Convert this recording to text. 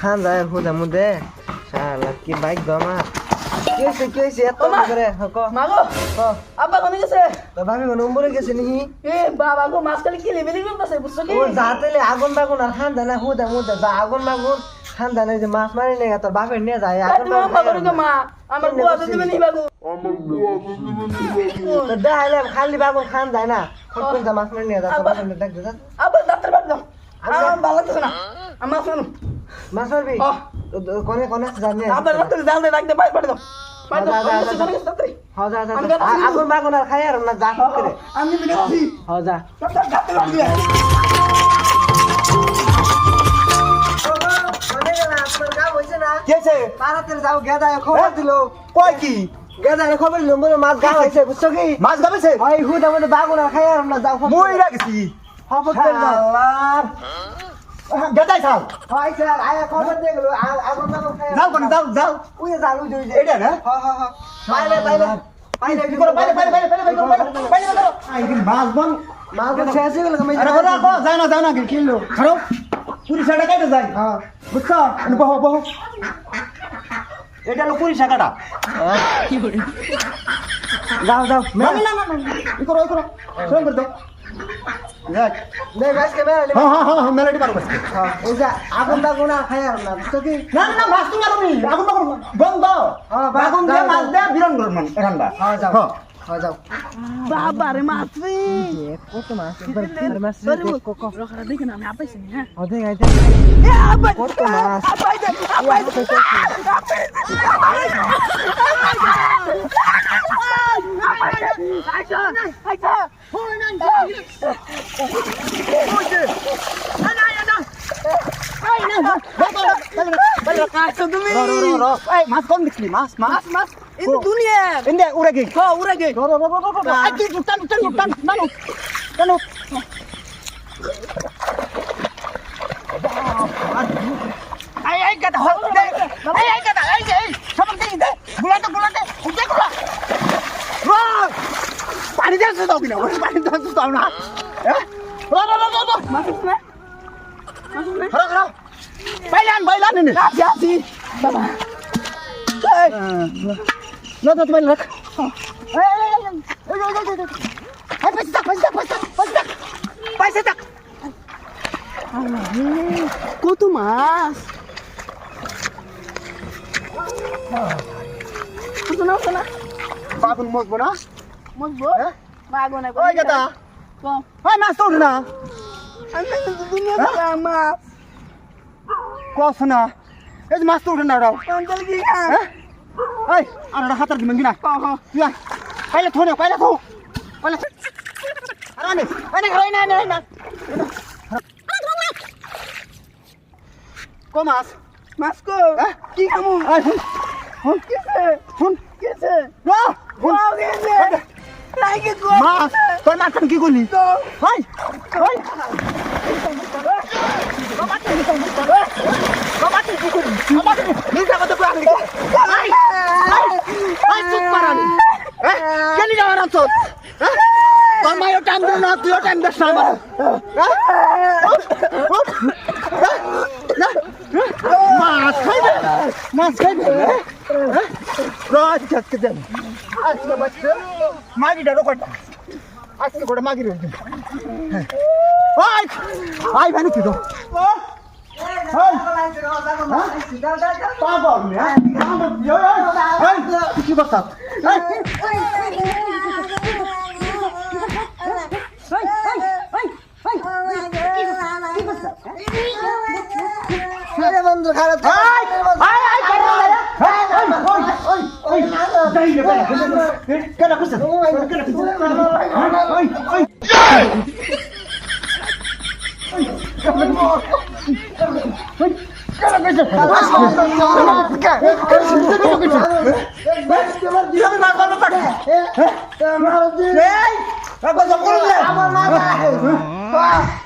খান যায় হুদা মুদে। শালা কি বাইক দমা কি হয়েছে কি হয়েছে এত। করে ক মাগো আব্বা কোনে গেছে? ভাবি কোন নম্বরে গেছে নাকি? এ বাবা গো মাছ খালি কি লেবেলি করতেছে বুঝছ কি? ও যাতেলে আগুন বাগুন আর খান জানা হুদা মুদে যা আগুন বাগুন। খান জানা যে মাছ মারি নিয়ে তোর বাপের নিয়ে যায় মা। আমার বুয়া তো দিবে নি বাগু তো দেখাইলে খালি বাগুন খান যায় না। ফট করে যা মাছ মারি নিয়ে যা তোর বাপের নিয়ে ডাক দে যা। আব্বা ডাক্তার বাদ দাও। আমার ভালো লাগতেছে না। আমার শুনুন মাছ মারবি? কোনে কোনে জানি আব্বা ডাক্তার জাল দে ডাক দে বাইরে দাও। আগুন বাগুন আর খাই আর না যা করে। আমি হ্যাঁ যা। কেছে তাড়াতাড়ি যাও গেদায় খবর দিল। কয় কি? গেদায় খবর দিল মোর মাছ গা হইছে বুঝছ কি? মাছ গাবেছে ওই হুদা মধ্যে বাগুন আর খাই আর না যাও মই রাখছি খবর শালার গেদাই থাল হইছে আয়া খবর দিয়ে গেল বাগুন যাও কোন যাও যাও। যাও যাও এটা না? হ্যাঁ হ্যাঁ হ্যাঁ। করো? বাইরে বাইরে বাইরে বাইরে বাইরে বাইরে বাইরে আই কি মাছ বন। মাছ তো শেষ হয়ে গেল আমি আরে করো যাও না যাও না কিলো খারো পুরি সাটা কাটে যাই হ্যাঁ। বুঝছ? বহ বহ এটা হলো পুরি শাকাটা যাও যাও না না না না ই করো ই করো। শোন করে দাও। দেখ নে গাছ কে মেরে হ্যাঁ হ্যাঁ হ্যাঁ মেলাডি পারো বাস হ্যাঁ এই যে আগুন বাগুন আর খাই আর না বুঝছ কি? না না মাছ তুমি আগুন বাগুন বন্ধ। হ্যাঁ, বাগুন দিয়ে মাছ। দিয়ে বিরন করুন এখানটা। হ্যাঁ যাও। হ্যাঁ। হ্যাঁ যাও বাবা রে মাছ রে কত মাছ একবার আর মাছ আরে রে বল, কক রখাটা দেখে না আমি আপাইছি হ্যাঁ ওদে গাইতে এ আব্বা কত মাছ আপাই দে আপাই দে আচ্ছা আচ্ছা তুমি র র র র এই মাছ কোন দেখলি মাছ মাছ মাছ মাছ ইন্দু দুনিয়া ইন্দে উড়ে গই হ্যাঁ উড়ে গে র র র র র আই তুই টান টান টান টান। টান। আই আই গাদা হল দে আই আই গাদা আই আই সবক দে। দে গুলাতে গুলাতে উঠে গুলা। র পানি দে দাও বিনা ওই পানি দে দাও না। হ্যাঁ? র র র র মাছ না? মাছ না? র র বাইলান বাইলান। নে আছি। আছি বাবা। না তো তুমি রাখ। পয়সা থাক পয়সা পয়সা পয়সা পয়সা থাক কত মাছ? কত না কত না বাবুন মজবো না? মজবো? হ্যাঁ? মাগো না ওই কম ওই মাছ তো না থেকে মাছ। কস না। এই মাছ তো না রাও। কি আর একটা হাতার দিবেন কিনা কম তুই পাইলে থো না পাইলে থো। পাইলে আরে আনে আনে ঘরে না না না কো মাছ? মাছ কো? হ্যাঁ? কি হুন হুন কিসে? হুন কিসে? না ও কিসে? লাইকে কো মাছ তোর মাছ কি করলি? হাই হাই কেনি যাওয়ার আছো তোর টাইম দিল না তুইও দিস না আমার মাছ খাইবে মাছ খাইবে রাজ আজকে দেন আজকে বাচ্চা মাগিটা রোকটা আজকে করে মাগি রয়েছে আই ভাই কি তো পাগল না কি কথা বন্ধু খারাপ আমার